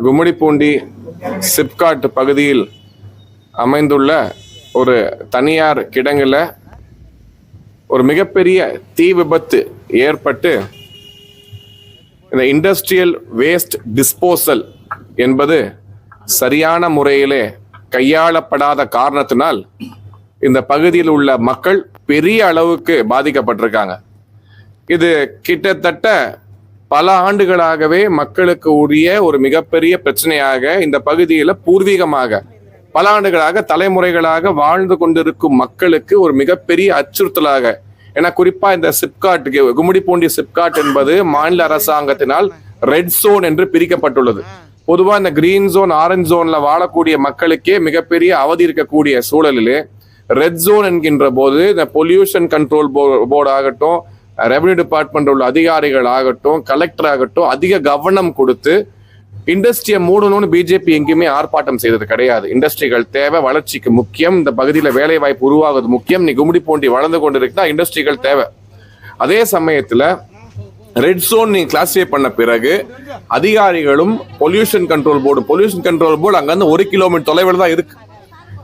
கும்மிடிப்பூண்டி சிப்காட் பகுதியில் அமைந்துள்ள ஒரு தனியார் கிடங்கில் ஒரு மிகப்பெரிய தீ விபத்து ஏற்பட்டு இந்த இண்டஸ்ட்ரியல் வேஸ்ட் டிஸ்போசல் என்பது சரியான முறையிலே கையாளப்படாத காரணத்தினால் இந்த பகுதியில் உள்ள மக்கள் பெரிய அளவுக்கு பாதிக்கப்பட்டிருக்காங்க. இது கிட்டத்தட்ட பல ஆண்டுகளாகவே மக்களுக்கு உரிய ஒரு மிகப்பெரிய பிரச்சனையாக இந்த பகுதியில் பூர்வீகமாக பல ஆண்டுகளாக தலைமுறைகளாக வாழ்ந்து கொண்டிருக்கும் மக்களுக்கு ஒரு மிகப்பெரிய அச்சுறுத்தலாக. ஏன்னா குறிப்பா இந்த சிப்காட் கும்மிடிப்பூண்டி சிப்காட் என்பது மாநில அரசாங்கத்தினால் ரெட் சோன் என்று பிரிக்கப்பட்டுள்ளது. பொதுவா இந்த கிரீன் ஜோன் ஆரஞ்சு ஜோன்ல வாழக்கூடிய மக்களுக்கே மிகப்பெரிய அவதி இருக்கக்கூடிய சூழலிலே ரெட் ஜோன் என்கின்ற போது இந்த பொல்யூஷன் கண்ட்ரோல் போர்டு ஆகட்டும் ரெவன்யூ டிபார்ட்மெண்ட் உள்ள அதிகாரிகள் ஆகட்டும் கலெக்டர் ஆகட்டும் அதிக கவனம் கொடுத்து இண்டஸ்ட்ரியை மூடணும்னு பிஜேபி எங்கேயுமே ஆர்ப்பாட்டம் செய்தது கிடையாது. இண்டஸ்ட்ரிகள் தேவை வளர்ச்சிக்கு முக்கியம். இந்த பகுதியில் வேலை வாய்ப்பு உருவாகுது முக்கியம். நீ கும்மிடி பூண்டி வளர்ந்து கொண்டு இருக்குன்னா இண்டஸ்ட்ரிகள் தேவை. அதே சமயத்தில் ரெட் ஜோன் நீங்க கிளாஸிஃபை பண்ண பிறகு அதிகாரிகளும் pollution control board pollution control board அங்கேருந்து ஒரு கிலோமீட்டர் தொலைவில் தான் இருக்கு.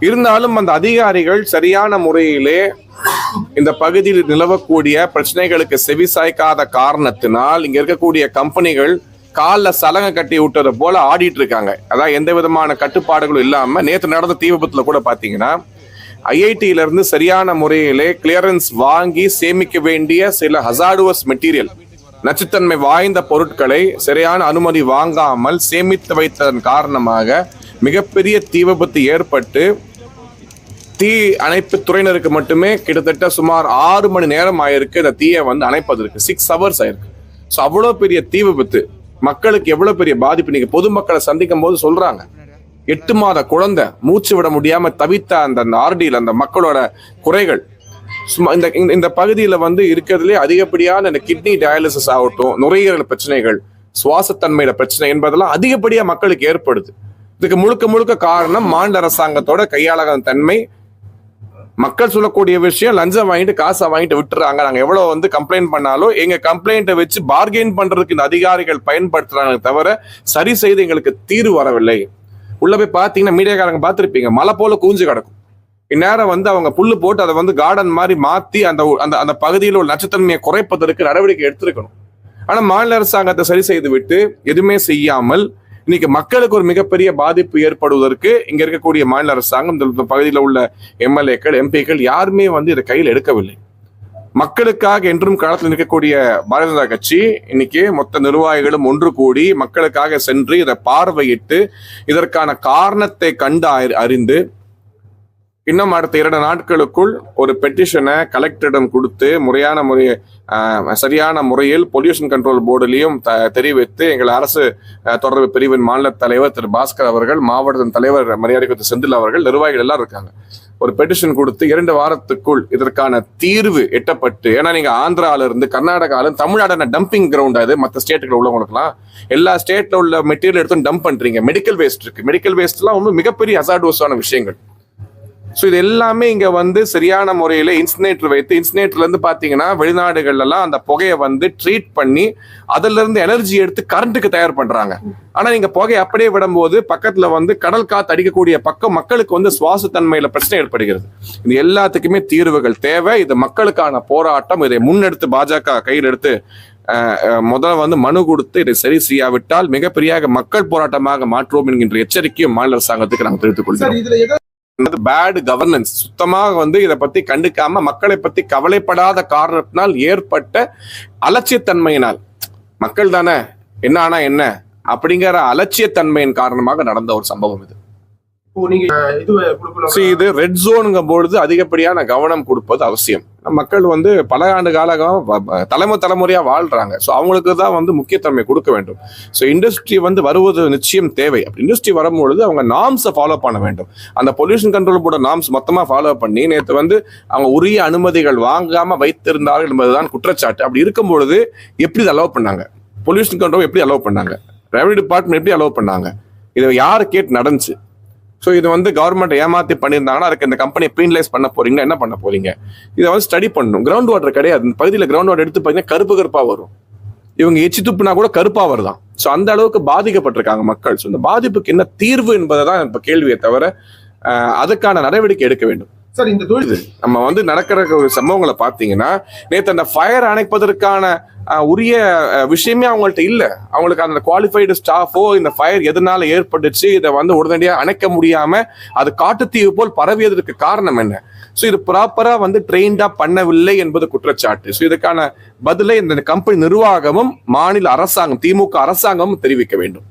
இருந்தாலும் அந்த அதிகாரிகள் சரியான முறையிலே இந்த பகுதியில் நிலவக்கூடிய பிரச்சனைகளுக்கு செவி சாய்க்காத காரணத்தினால் இங்க இருக்கக்கூடிய கம்பெனிகள் காலில் சலங்கை கட்டி விட்டது போல ஆடிட்டு இருக்காங்க. அதான் எந்த விதமான கட்டுப்பாடுகளும் இல்லாம நேற்று நடந்த தீ விபத்துல கூட பாத்தீங்கன்னா ஐஐடியில இருந்து சரியான முறையிலே கிளியரன்ஸ் வாங்கி சேமிக்க வேண்டிய சில ஹசாடுவஸ் மெட்டீரியல் நச்சுத்தன்மை வாய்ந்த பொருட்களை சரியான அனுமதி வாங்காமல் சேமித்து வைத்ததன் காரணமாக மிகப்பெரிய தீ விபத்து ஏற்பட்டு தீ அணைப்பு துறையினருக்கு மட்டுமே கிட்டத்தட்ட சுமார் ஆறு மணி நேரம் ஆயிருக்கு. இந்த தீயை வந்து அணைப்பதற்கு சிக்ஸ் ஹவர்ஸ் ஆயிருக்கு. ஸோ அவ்வளோ பெரிய தீ விபத்து. மக்களுக்கு எவ்வளோ பெரிய பாதிப்பு? நீங்க பொதுமக்களை சந்திக்கும் போது சொல்றாங்க. எட்டு மாத குழந்தை மூச்சு விட முடியாம தவித்த அந்த ஆர்டியில் அந்த மக்களோட குறைகள். சும்மா இந்த இந்த- பகுதியில் வந்து இருக்கிறதுலே அதிகப்படியான இந்த கிட்னி டயாலிசிஸ் ஆகட்டும் நுரையீரல் பிரச்சனைகள் சுவாசத்தன்மையில பிரச்சனை என்பதெல்லாம் அதிகப்படியாக மக்களுக்கு ஏற்படுது. இதுக்கு முழுக்க முழுக்க காரணம் மாநில அரசாங்கத்தோட கையாளக தன்மை மக்கள் சொல்லக்கூடிய விஷயம் லஞ்சம் வாங்கிட்டு காசை வாங்கிட்டு விட்டுறாங்க. நாங்கள் எவ்வளோ வந்து கம்ப்ளைண்ட் பண்ணாலும் எங்கள் கம்ப்ளைண்ட்டை வச்சு பார்கெயின் பண்ணுறதுக்கு இந்த அதிகாரிகள் பயன்படுத்துகிறாங்க தவிர சரி செய்து எங்களுக்கு தீர்வு வரவில்லை. உள்ள போய் பார்த்தீங்கன்னா மீடியாக்காரங்க பார்த்துருப்பீங்க மலை போல கூஞ்சு கிடக்கும். இந்நேரம் வந்து அவங்க புல்லு போட்டு அதை வந்து கார்டன் மாதிரி மாற்றி அந்த அந்த அந்த பகுதியில் ஒரு நச்சுத்தன்மையை குறைப்பதற்கு நடவடிக்கை எடுத்திருக்கணும். ஆனால் மாநில அரசாங்கத்தை சரி செய்து விட்டு எதுவுமே செய்யாமல் இன்னைக்கு மக்களுக்கு ஒரு மிகப்பெரிய பாதிப்பு ஏற்படுவதற்கு இங்க இருக்கக்கூடிய மாநில அரசாங்கம் இந்த பகுதியில் உள்ள எம்எல்ஏக்கள் எம்பிக்கள் யாருமே வந்து இதை கையில் எடுக்கவில்லை. மக்களுக்காக என்றும் களத்தில் நிற்கக்கூடிய பாரதிய ஜனதா கட்சி இன்னைக்கு மொத்த நிர்வாகிகளும் ஒன்று கூடி மக்களுக்காக சென்று இதை பார்வையிட்டு இதற்கான காரணத்தை கண்டு அறி- அறிந்து இன்னும் அடுத்த இரண்டு நாட்களுக்குள் ஒரு பெட்டிஷனை கலெக்டரிடம் கொடுத்து முறையான முறை சரியான முறையில் பொல்யூஷன் கண்ட்ரோல் போர்டுலையும் த- தெரிவித்து எங்கள் அரசு தொடர்பு பிரிவின் மாநில தலைவர் திரு பாஸ்கர் அவர்கள் மாவட்டத்தின் தலைவர் மரியாதைக்கு திரு செந்தில் அவர்கள் நிர்வாகிகள் எல்லாம் இருக்காங்க. ஒரு பெட்டிஷன் கொடுத்து இரண்டு வாரத்துக்குள் இதற்கான தீர்வு எட்டப்பட்டு ஏன்னா நீங்க ஆந்திரால இருந்து கர்நாடகால தமிழ்நாடு டம்பிங் கிரவுண்ட் அது மற்ற ஸ்டேட்டுகள் உள்ளவங்களுக்குலாம் எல்லா ஸ்டேட்ல உள்ள மெட்டீரியல் எடுத்து டம்ப் பண்றீங்க. மெடிக்கல் வேஸ்ட் இருக்கு. மெடிக்கல் வேஸ்ட்லாம் ஒன்றும் மிகப்பெரிய அசாடுவஸான விஷயங்கள். ஸோ இது எல்லாமே இங்கே வந்து சரியான முறையில் இன்சினேட்டர் வைத்து இன்சினேட்டர்லேருந்து பார்த்தீங்கன்னா வெளிநாடுகள்லாம் அந்த புகையை வந்து ட்ரீட் பண்ணி அதிலிருந்து எனர்ஜி எடுத்து கரண்ட்டுக்கு தயார் பண்ணுறாங்க ஆனால் நீங்கள் புகையை அப்படியே விடும்போது பக்கத்தில் வந்து கடல் காத்து அடிக்கக்கூடிய பக்கம் மக்களுக்கு வந்து சுவாசத்தன்மையில் பிரச்சனை ஏற்படுகிறது. இது எல்லாத்துக்குமே தீர்வுகள் தேவை. இது மக்களுக்கான போராட்டம். இதை முன்னெடுத்து பாஜக கையில் எடுத்து முதல்ல வந்து மனு கொடுத்து இதை சரி செய்யாவிட்டால் மிகப்பெரிய மக்கள் போராட்டமாக மாற்றுவோம் என்கின்ற எச்சரிக்கையும் மாநில அரசாங்கத்துக்கு நாங்கள் தெரிவித்துக் கொள்கிறோம். பேட் கவர்னன்ஸ் சுத்தமாக வந்து இதை பத்தி கண்டுக்காம மக்களை பத்தி கவலைப்படாத காரணத்தினால் ஏற்பட்ட அலட்சியத்தன்மையினால். மக்கள் தானே என்ன ஆனா என்ன? அப்படிங்கிற அலட்சியத்தன்மையின் காரணமாக நடந்த ஒரு சம்பவம் இது. இது ரெட் ஜோனுங்கும் பொழுது அதிகப்படியான கவனம் கொடுப்பது அவசியம். மக்கள் வந்து பல ஆண்டு காலகம் வ- வ- தலைமுறை தலைமுறையா ஸோ அவங்களுக்கு தான் வந்து முக்கியத்தன்மை கொடுக்க வேண்டும். ஸோ இண்டஸ்ட்ரி வந்து வருவது நிச்சயம் தேவை. அப்படி இண்டஸ்ட்ரி வரும்பொழுது அவங்க நாம்ஸை ஃபாலோ பண்ண வேண்டும். அந்த பொல்யூஷன் கண்ட்ரோல் போர்டு நாம்ஸ் மொத்தமாக ஃபாலோ பண்ணி நேற்று வந்து அவங்க உரிய அனுமதிகள் வாங்காமல் வைத்திருந்தார்கள் என்பதுதான் குற்றச்சாட்டு. அப்படி இருக்கும் பொழுது எப்படி இதை அலோவ் பண்ணாங்க? பொல்யூஷன் கண்ட்ரோல் எப்படி அலோவ் பண்ணாங்க? ரெவன்யூ டிபார்ட்மெண்ட் எப்படி அலோவ் பண்ணாங்க? இதை யார் கேட்டு நடந்துச்சு? ஸோ இது வந்து கவர்மெண்ட் ஏமாத்தி பண்ணியிருந்தாங்கன்னா அதுக்கு இந்த கம்பெனியை பீனலைஸ் பண்ண போறீங்கன்னா என்ன பண்ண போறீங்க? இதை வந்து ஸ்டடி பண்ணணும். கிரவுண்ட் வாட்டர் கிடையாது. இந்த பகுதியில் கிரவுண்ட் வாட்டர் எடுத்து பார்த்தீங்கன்னா கருப்பு கருப்பா வரும். இவங்க எச்சி துப்புனா கூட கருப்பா வருதான். ஸோ அந்த அளவுக்கு பாதிக்கப்பட்டிருக்காங்க மக்கள். ஸோ இந்த பாதிப்புக்கு என்ன தீர்வு என்பதை தான் இப்ப கேள்வியை தவிர அதுக்கான நடவடிக்கை எடுக்க வேண்டும். சார் இந்த தொழில் நம்ம வந்து நடக்கிற ஒரு சம்பவங்களை பார்த்தீங்கன்னா நேற்று அந்த ஃபயர் அணைப்பதற்கான உரிய விஷயமே அவங்கள்ட்ட இல்ல. அவங்களுக்கு அந்த குவாலிஃபைடு ஸ்டாஃபோ இந்த ஃபயர் எதனால ஏற்பட்டுச்சு இதை வந்து உடனடியாக அணைக்க முடியாம அது காட்டுத்தீவு போல் பரவியதற்கு காரணம் என்ன? ஸோ இது ப்ராப்பரா வந்து ட்ரெயின்டா பண்ணவில்லை என்பது குற்றச்சாட்டு. ஸோ இதுக்கான பதிலை இந்த கம்பெனி நிர்வாகமும் மாநில அரசாங்கம் திமுக அரசாங்கமும் தெரிவிக்க வேண்டும்.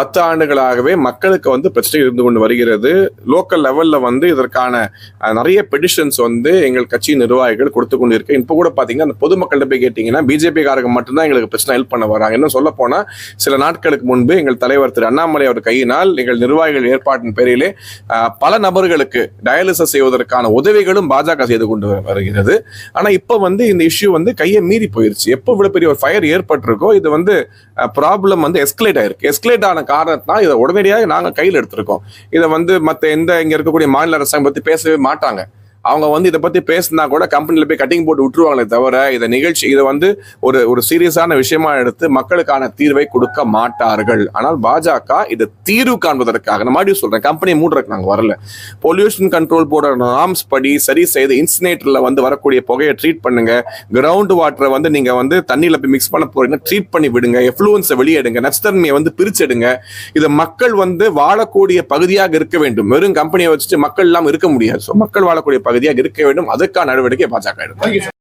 பத்து ஆண்டுகளாகவே மக்களுக்கு வந்து பிரச்சனை இருந்து கொண்டு வருகிறது. லோக்கல் லெவல்ல வந்து இதற்கான நிறைய பெடிஷன்ஸ் வந்து எங்கள் கட்சி நிர்வாகிகள் கொடுத்து கொண்டு இருக்கு இப்போ கூட பாத்தீங்கன்னா அந்த பொதுமக்கள்கிட்ட போய் கேட்டீங்கன்னா பிஜேபி காரங்க மட்டும்தான் எங்களுக்கு பிரச்சனை ஹெல்ப் பண்ண வராங்க. இன்னும் சொல்ல போனால் சில நாட்களுக்கு முன்பு எங்கள் தலைவர் திரு அண்ணாமலை அவர் கையினால் எங்கள் நிர்வாகிகள் ஏற்பாட்டின் பேரிலே பல நபர்களுக்கு டயாலிசிஸ் செய்வதற்கான உதவிகளும் பாஜக செய்து கொண்டு வருகிறது. ஆனால் இப்போ வந்து இந்த இஷ்யூ வந்து கையை மீறி போயிருச்சு. எப்போ இவ்வளோ பெரிய ஒரு ஃபயர் ஏற்பட்டிருக்கோ இது வந்து ப்ராப்ளம் வந்து எஸ்கலேட் ஆயிருக்கு. எஸ்கலேட் ஆன காரணத்தினால் இதை உடனடியாக நாங்கள் கையில் எடுத்திருக்கோம். இதை வந்து மற்ற எந்த இங்கே இருக்கக்கூடிய மாநில அரசாங்கம் பற்றி பேசவே மாட்டாங்க. அவங்க வந்து இதை பத்தி பேசினா கூட கம்பெனில போய் கட்டிங் போட்டு விட்டுருவாங்களே தவிர இதை நிகழ்ச்சி இதை வந்து ஒரு ஒரு சீரியஸான விஷயமா எடுத்து மக்களுக்கான தீர்வை கொடுக்க மாட்டார்கள். ஆனால் பாஜக இதை தீர்வு காண்பதற்காக நான் மறுபடியும் சொல்றேன் கம்பெனி மூடுறதுக்கு நாங்கள் வரல. பொல்யூஷன் கண்ட்ரோல் போர்டு நார்ம்ஸ் படி சரி செய்து இன்சினேட்டர்ல வந்து வரக்கூடிய புகையை ட்ரீட் பண்ணுங்க. கிரவுண்ட் வாட்டரை வந்து நீங்க வந்து தண்ணியில போய் மிக்ஸ் பண்ண போறீங்க ட்ரீட் பண்ணி விடுங்க. எஃப்ளூன்ஸை வெளியெடுங்க. நச்சுத்தன்மையை வந்து பிரிச்செடுங்க. இது மக்கள் வந்து வாழக்கூடிய பகுதியாக இருக்க வேண்டும். வெறும் கம்பெனியை வச்சுட்டு மக்கள் எல்லாம் இருக்க முடியாது. ஸோ மக்கள் வாழக்கூடிய பகுதி பகுதியாக இருக்க வேண்டும். அதுக்கான நடவடிக்கை பாஜக எடுக்கும்.